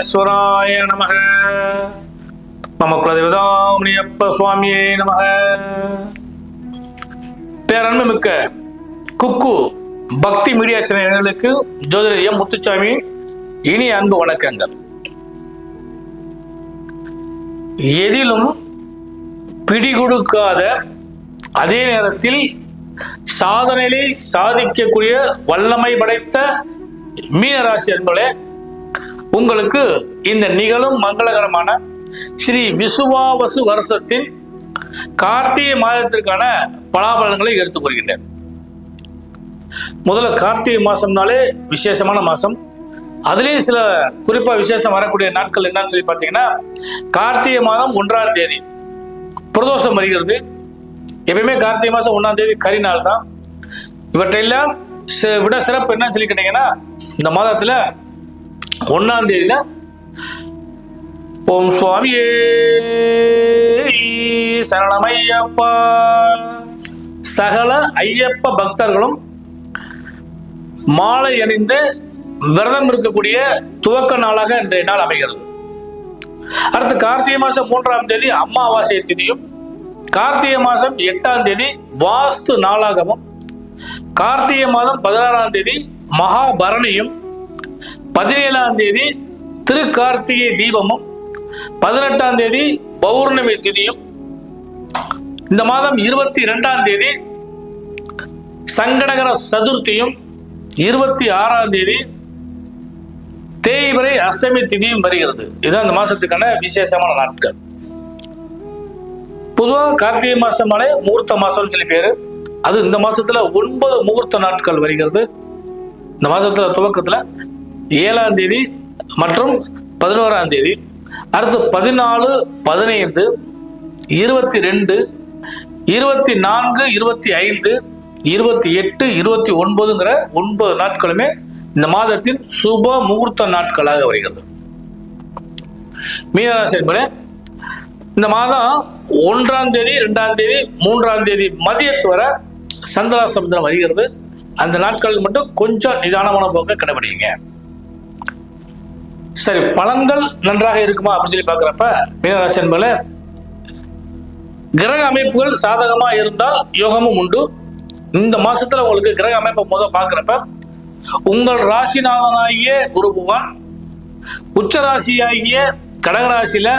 விக்னேஸ்வராய நமக. மம குலதேவதாமணியப்ப சுவாமியே நமக. பேரன்பு மிக்க குக்கு பக்தி மீடியா சேனல்களுக்கு ஜோதிடர் முத்துச்சாமி இனிய அன்பு வணக்கங்கள். எதிலும் பிடிகொடுக்காத அதே நேரத்தில் சாதனையிலே சாதிக்கக்கூடிய வல்லமை படைத்த மீனராசி அன்பர்களே உங்களுக்கு இந்த நிகழும் மங்களகரமான ஸ்ரீ விசுவாவசு வருஷத்தின் கார்த்திகை மாதத்திற்கான பலாபலன்களை எடுத்துக் கொள்கின்றேன். முதல்ல கார்த்திகை மாசம்னாலே விசேஷமான மாசம். அதுலேயும் சில குறிப்பா விசேஷம் வரக்கூடிய நாட்கள் என்னன்னு சொல்லி பார்த்தீங்கன்னா கார்த்திகை மாதம் ஒன்றாம் தேதி. பிரதோஷம் வருகிறது. எப்பயுமே கார்த்திகை மாதம் ஒன்றாம் தேதி கரி நாள் தான் இவற்றையெல்லாம் விட சிறப்பு என்னன்னு சொல்லி கேட்டீங்கன்னா இந்த மாதத்துல ஒன்னாம் தேதியில ஓம் சுவாமியே சரணமையப்பா. சகல ஐயப்ப பக்தர்களும் மாலை அணிந்து விரதம் இருக்கக்கூடிய துவக்க நாளாக இன்றைய நாள் அமைகிறது. அடுத்து கார்த்திகை மாசம் மூன்றாம் தேதி அமாவாசை திதியும் கார்த்திகை மாசம் எட்டாம் தேதி வாஸ்து நாளாகவும் கார்த்திகை மாதம் பதினாறாம் தேதி மகாபரணியும் பதினேழாம் தேதி திருக்கார்த்திகை தீபமும் பதினெட்டாம் தேதி பௌர்ணமி திதியும் இந்த மாதம் இருபத்தி ரெண்டாம் தேதி சங்கடகர சதுர்த்தியும் இருபத்தி ஆறாம் தேதி தேய்பிரை அஷ்டமி திதியும் வருகிறது. இதுதான் இந்த மாசத்துக்கான விசேஷமான நாட்கள். பொதுவாக கார்த்திகை மாசமாலே முகூர்த்த மாசம்னு சொல்லி பேரு. அது இந்த மாசத்துல ஒன்பது முகூர்த்த நாட்கள் வருகிறது. இந்த மாசத்துல துவக்கத்துல ஏழாம் தேதி மற்றும் பதினோராம் தேதி. அடுத்து பதினாலு பதினைந்து இருபத்தி ரெண்டு இருபத்தி நான்கு இருபத்தி ஐந்து இருபத்தி எட்டு இருபத்தி ஒன்பதுங்கிற ஒன்பது நாட்களுமே இந்த மாதத்தின் சுப முகூர்த்த நாட்களாக வருகிறது. மீனராசி என்பதே இந்த மாதம் ஒன்றாம் தேதி ரெண்டாம் தேதி மூன்றாம் தேதி மதியத்து வர சந்திராசமுத்திரம் வருகிறது. அந்த நாட்களில் மட்டும் கொஞ்சம் நிதானமான போக்க கடைபிடிங்க. சரி பலன்கள் நன்றாக இருக்குமா அப்படின்னு சொல்லி பார்க்குறப்ப மீனராசி என்பதுல கிரக அமைப்புகள் சாதகமா இருந்தால் யோகமும் உண்டு. இந்த மாசத்துல உங்களுக்கு கிரக அமைப்பை முதல் பார்க்குறப்ப உங்கள் ராசிநாதனாகிய குரு பகவான் உச்ச ராசியாகிய கடகராசியில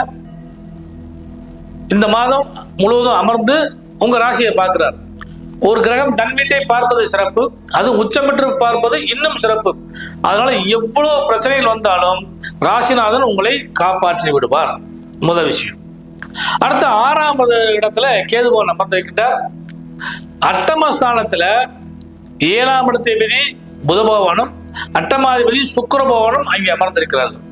இந்த மாதம் முழுவதும் அமர்ந்து உங்க ராசியை பார்க்கிறார். ஒரு கிரகம் தன் வீட்டை பார்ப்பது சிறப்பு அது உச்சம் பெற்று பார்ப்பது இன்னும் சிறப்பு. அதனால எவ்வளவு பிரச்சனைகள் வந்தாலும் ராசிநாதன் உங்களை காப்பாற்றி விடுவார். முதல் விஷயம். அடுத்து ஆறாவது இடத்துல கேதுபவன் அமர்ந்திருக்கின்றார் அட்டமஸ்தானத்துல ஏழாம் இடத்திபதி புத பகவானும் அட்டமாதிபதி சுக்கர பகவானும் அங்கே அமர்ந்திருக்கிறார்கள்.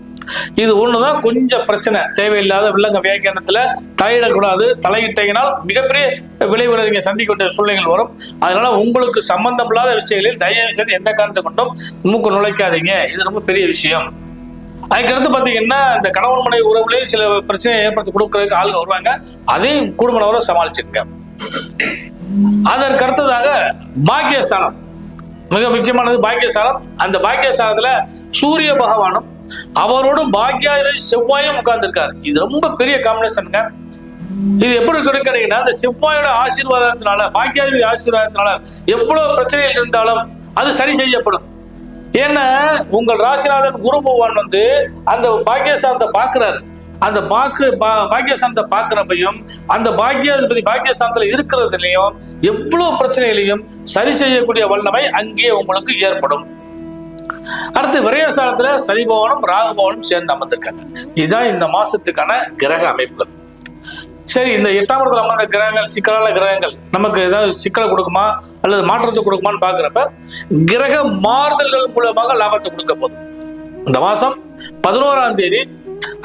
இது ஒண்ணுதான் கொஞ்சம் பிரச்சனை. தேவையில்லாத வில்லங்க வியாக்கியானத்துல தலையிடக்கூடாது. தலையிட்டீங்கனால் மிகப்பெரிய விளைவுகளை நீங்க சந்திக்க சூழ்நிலைகள் வரும். அதனால உங்களுக்கு சம்பந்தம் இல்லாத விஷயங்களில் தயவு செய்து எந்த காரணத்தை கொண்டும் மூக்கு நுழைக்காதீங்க. இது ரொம்ப பெரிய விஷயம். அதுக்கடுத்து பாத்தீங்கன்னா இந்த கணவன் மனைவி உறவுலேயும் சில பிரச்சனையை ஏற்படுத்தி கொடுக்கறதுக்கு ஆளுங்க வருவாங்க. அதையும் குடும்பனவரை சமாளிச்சுங்க அதற்கு அடுத்ததாக பாக்கியஸ்தானம். மிக முக்கியமானது பாக்கியசாலம். அந்த பாக்கியசாலத்துல சூரிய பகவானும் அவரோடும் பாக்கியாதிபதி செவ்வாயும் உட்கார்ந்துருக்காரு. இது ரொம்ப பெரிய காம்பினேஷனுங்க இது எப்படி கிடைக்கிறீங்கன்னா அந்த செவ்வாயோட ஆசீர்வாதத்தினால பாக்கியாதிபதி ஆசீர்வாதத்தினால எவ்வளவு பிரச்சனைகள் இருந்தாலும் அது சரி செய்யப்படும். ஏன்னா உங்கள் ராசிநாதன் குரு பகவான் வந்து அந்த பாக்கியஸ்தானத்தை பாக்குறாரு அந்த பாக்கு பா- பாக்கியஸ்தானத்தை பார்க்கிறப்பையும் அந்த பாக்கியாதிபதி பாக்கியஸ்தானத்துல இருக்கிறதுலையும் எவ்வளவு பிரச்சனைகளையும் சரி செய்யக்கூடிய வல்லமை அங்கே உங்களுக்கு ஏற்படும். அடுத்து விரயஸ்தானத்துல சனிபவனும் ராகுபவனும் சேர்ந்து அமர்ந்திருக்காங்க. இதுதான் இந்த மாசத்துக்கான கிரக அமைப்புகள். சரி இந்த எட்டாம் இடத்துல அமர்ந்த கிரகங்கள் சிக்கலான கிரகங்கள் நமக்கு ஏதாவது சிக்கலை கொடுக்குமா? அல்லது மாற்றத்தை கொடுக்குமான்னு பாக்குறப்ப கிரக மாறுதல்கள் மூலமாக லாபத்தை கொடுக்க போதும் இந்த மாசம் பதினோராம் தேதி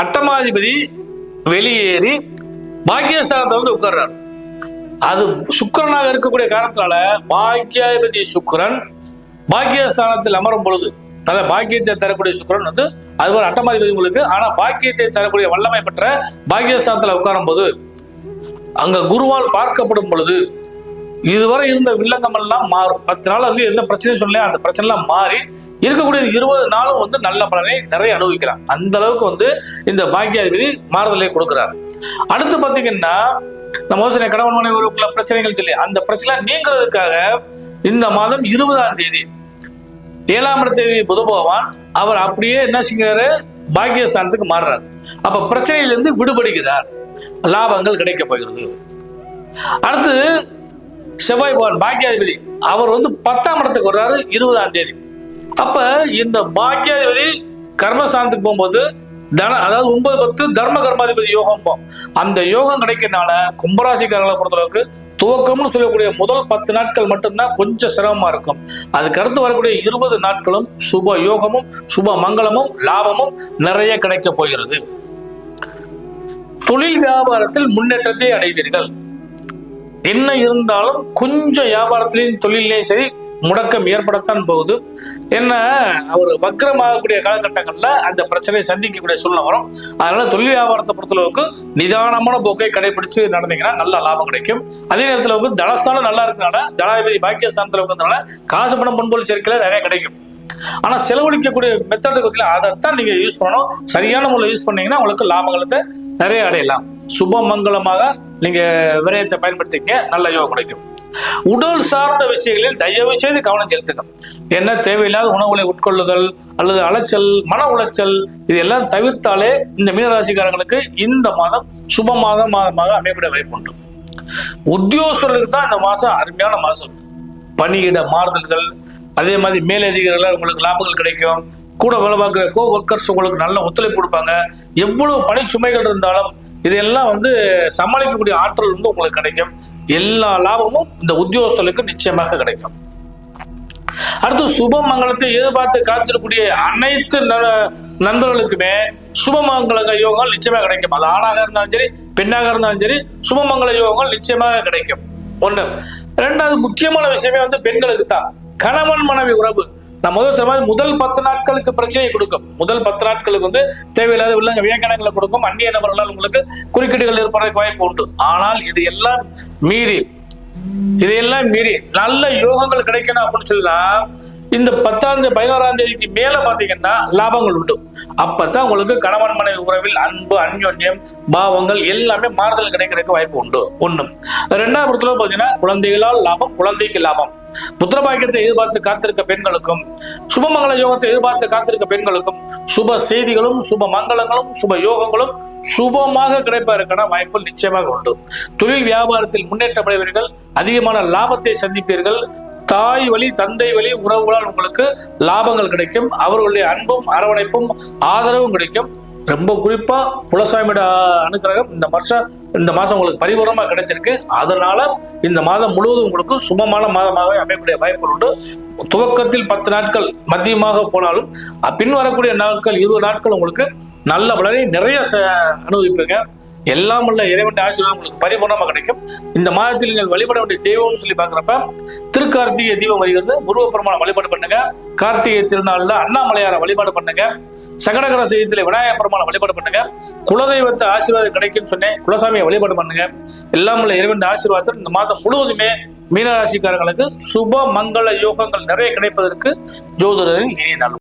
அட்டமாதிபதி வெளியேறி பாக்கியஸ்தானத்தை வந்து உட்கார்றார். அது சுக்கிரனாக இருக்கக்கூடிய காரணத்தினால பாக்கியாதிபதி சுக்கரன் பாக்கியஸ்தானத்தில் அமரும் பொழுது நல்ல பாக்கியத்தை தரக்கூடிய சுக்கரன் வந்து அது ஒரு அட்டமாதிபதி உங்களுக்கு ஆனா பாக்கியத்தை தரக்கூடிய வல்லமை பெற்ற பாக்கியஸ்தானத்தில் உட்காரும் போது அங்க குருவால் பார்க்கப்படும் பொழுது இதுவரை இருந்த வில்லங்கமெல்லாம் மாறும். பத்து நாள் வந்து எந்த பிரச்சனையும் சொல்லல. அந்த பிரச்சனை எல்லாம் மாறி இருக்கக்கூடிய இருபது நாளும் வந்து நல்ல பலனை நிறைய அனுபவிக்கிறார் அந்த அளவுக்கு வந்து இந்த பாக்கியாதிபதி மாறுதலை கொடுக்கிறார். அடுத்து பார்த்தீங்கன்னா நம்ம யோசனை கணவன் மனைவருக்குள்ள பிரச்சனைகள் சொல்லி அந்த பிரச்சனை நீங்கிறதுக்காக இந்த மாதம் இருபதாம் தேதி ஏழாம் தேதி புத பகவான் அவர் அப்படியே என்ன செய்கிறாரு? பாக்கியஸ்தானத்துக்கு மாறுறார். அப்ப பிரச்சனையிலிருந்து விடுபடுகிறார். லாபங்கள் கிடைக்க போகிறது. அடுத்து செவ்வாய் பகவான் பாக்கியாதிபதி. அவர் வந்து பத்தாம் இடத்துக்கு வர்றாரு இருபதாம் தேதி. அப்ப இந்த பாக்கியாதிபதி கர்மசாந்தத்துக்கு போகும்போது தன அதாவது ஒன்பது பத்து தர்ம கர்மாதிபதி யோகம் போம். அந்த யோகம் கிடைக்கிறனால கும்பராசிக்காரங்களை பொறுத்தளவுக்கு துவக்கம்னு சொல்லக்கூடிய முதல் பத்து நாட்கள் மட்டும்தான் கொஞ்சம் சிரமமா இருக்கும். அதுக்கு அடுத்து வரக்கூடிய இருபது நாட்களும் சுப யோகமும் சுப மங்களமும் லாபமும் நிறைய கிடைக்க போகிறது. தொழில் வியாபாரத்தில் முன்னேற்றத்தை அடைவீர்கள். என்ன இருந்தாலும் கொஞ்சம் வியாபாரத்திலையும் தொழிலையும் சரி முடக்கம் ஏற்படத்தான் போகுது. என்ன அவர் வக்கரமாகக்கூடிய காலகட்டங்களில் அந்த பிரச்சனையை சந்திக்கக்கூடிய சூழ்நிலை வரும். அதனால தொழில் வியாபாரத்தை பொறுத்தளவுக்கு நிதானமான போக்கை கடைபிடிச்சு நடந்தீங்கன்னா நல்ல லாபம் கிடைக்கும். அதே நேரத்தில் வந்து தனஸ்தானம் நல்லா இருக்கனால தனாதிபதி பாக்கியஸ்தானத்தில் இருக்கிறதுனால காசு பணம் பண்பொருள் சேர்க்கையில நிறைய கிடைக்கும். ஆனா செலவழிக்கக்கூடிய மெத்தட் இருக்குல்ல அதைத்தான் நீங்க யூஸ் பண்ணணும். சரியான முறையில் யூஸ் பண்ணீங்கன்னா உங்களுக்கு லாபங்களை நிறைய அடையலாம். சுபமங்கலமாக நீங்க விரயத்தை பயன்படுத்திக்க நல்ல யோகம் கிடைக்கும். உடல் சார்ந்த விஷயங்களில் தயவு செய்து கவனம் செலுத்துங்க. என்ன தேவையில்லாத உணவுகளை உட்கொள்ளுதல் அல்லது அலைச்சல் மன உளைச்சல் இதெல்லாம் தவிர்த்தாலே இந்த மீனராசிக்காரங்களுக்கு இந்த மாதம் சுப மாதம் மாதமாக அமையப்பட வாய்ப்புண்டு உத்தியோகர்களுக்கு தான் இந்த மாசம் அருமையான மாசம் பணியிட மாறுதல்கள் அதே மாதிரி மேலதிகாரிகள் உங்களுக்கு லாபங்கள் கிடைக்கும். கூட வேலை பார்க்குற கோ ஒர்க்கர்ஸ் உங்களுக்கு நல்ல ஒத்துழைப்பு கொடுப்பாங்க. எவ்வளவு பணி சுமைகள் இருந்தாலும் இதெல்லாம் வந்து சமாளிக்கக்கூடிய ஆற்றல் வந்து உங்களுக்கு கிடைக்கும். எல்லா லாபமும் இந்த உத்தியோகஸ்தர்களுக்கு நிச்சயமாக கிடைக்கும். அடுத்து சுப மங்களத்தை எதிர்பார்த்து காத்திருக்கக்கூடிய அனைத்து ந- நண்பர்களுக்குமே சுபமங்கல யோகங்கள் நிச்சயமாக கிடைக்கும். அது ஆணாக இருந்தாலும் சரி பெண்ணாக இருந்தாலும் சரி சுபமங்கல யோகங்கள் நிச்சயமாக கிடைக்கும். ஒண்ணு. ரெண்டாவது முக்கியமான விஷயமே வந்து பெண்களுக்கு தான் கணவன் மனைவி உறவு. நான் முதல் சொன்ன மாதிரி முதல் பத்து நாட்களுக்கு பிரச்சனையை கொடுக்கும். முதல் பத்து நாட்களுக்கு வந்து தேவையில்லாத உள்ளங்க வியக்கணங்களை கொடுக்கும். அந்நிய நபர்களால் உங்களுக்கு குறுக்கீடுகள் ஏற்படுறதுக்கு வாய்ப்பு உண்டு. ஆனால் இது எல்லாம் மீறி இதையெல்லாம் மீறி நல்ல யோகங்கள் கிடைக்கணும் அப்படின்னு சொன்னா இந்த பத்தாம் தேதி பதினோராம் தேதிக்கு மேல பாத்தீங்கன்னா லாபங்கள் உண்டு. அப்பதான் உங்களுக்கு கணவன் மனைவி உறவில் அன்பு அந்யோன்யம் பாவங்கள் எல்லாமே மாறுதல் கிடைக்கிறதுக்கு வாய்ப்பு உண்டு. ஒண்ணும். ரெண்டாவது பொறுத்தளவு பாத்தீங்கன்னா குழந்தைகளால் லாபம் குழந்தைக்கு லாபம். புத்திரபாக்கியத்தை எதிர்பார்த்து காத்திருக்க பெண்களுக்கும் சுபமங்கள யோகத்தை எதிர்பார்த்து காத்திருக்க பெண்களுக்கும் சுப செய்திகளும் சுப மங்களங்களும் சுப யோகங்களும் சுபமாக கிடைப்பதற்கான வாய்ப்புகள் நிச்சயமாக உண்டு. தொழில் வியாபாரத்தில் முன்னேற்றம் அடைவீர்கள் அதிகமான லாபத்தை சந்திப்பீர்கள். தாய் வழி தந்தை வழி உறவுகளால் உங்களுக்கு லாபங்கள் கிடைக்கும். அவர்களுடைய அன்பும் அரவணைப்பும் ஆதரவும் கிடைக்கும். ரொம்ப குறிப்பா குலசாமியோட அனுக்கிரகம் இந்த வருஷம் இந்த மாதம் உங்களுக்கு பரிபூர்ணமா கிடைச்சிருக்கு. அதனால இந்த மாதம் முழுவதும் உங்களுக்கு சுபமான மாதமாகவே அமையக்கூடிய வாய்ப்பு உண்டு. துவக்கத்தில் பத்து நாட்கள் மதியமாக போனாலும் பின் வரக்கூடிய நாட்கள் இருபது நாட்கள் உங்களுக்கு நல்ல பலனை நிறைய ச- அனுபவிப்பீங்க. எல்லாம் உள்ள இறைவன் ஆசீர்வாதம் உங்களுக்கு பரிபூர்ணமாக கிடைக்கும். இந்த மாதத்தில் நீங்கள் வழிபட வேண்டிய தெய்வம்னு சொல்லி பார்க்குறப்ப திருக்கார்த்திகை தீபம் வருகிறது. முருகப்பெருமான வழிபாடு பண்ணுங்க. கார்த்திகை திருநாளில் அண்ணாமலையாரை வழிபாடு பண்ணுங்க. சகடகர செய்தியில விநாயகர் பெருமான வழிபாடு பண்ணுங்க. குலதெய்வத்தை ஆசீர்வாதம் கிடைக்கும்னு சொன்னேன். குலசாமியை வழிபாடு பண்ணுங்க. எல்லாம் உள்ள இறைவன் ஆசீர்வாதத்தில் இந்த மாதம் முழுவதுமே மீனராசிக்காரங்களுக்கு சுப மங்கள யோகங்கள் நிறைய கிடைப்பதற்கு ஜோதிடரின் இனிய நாள்.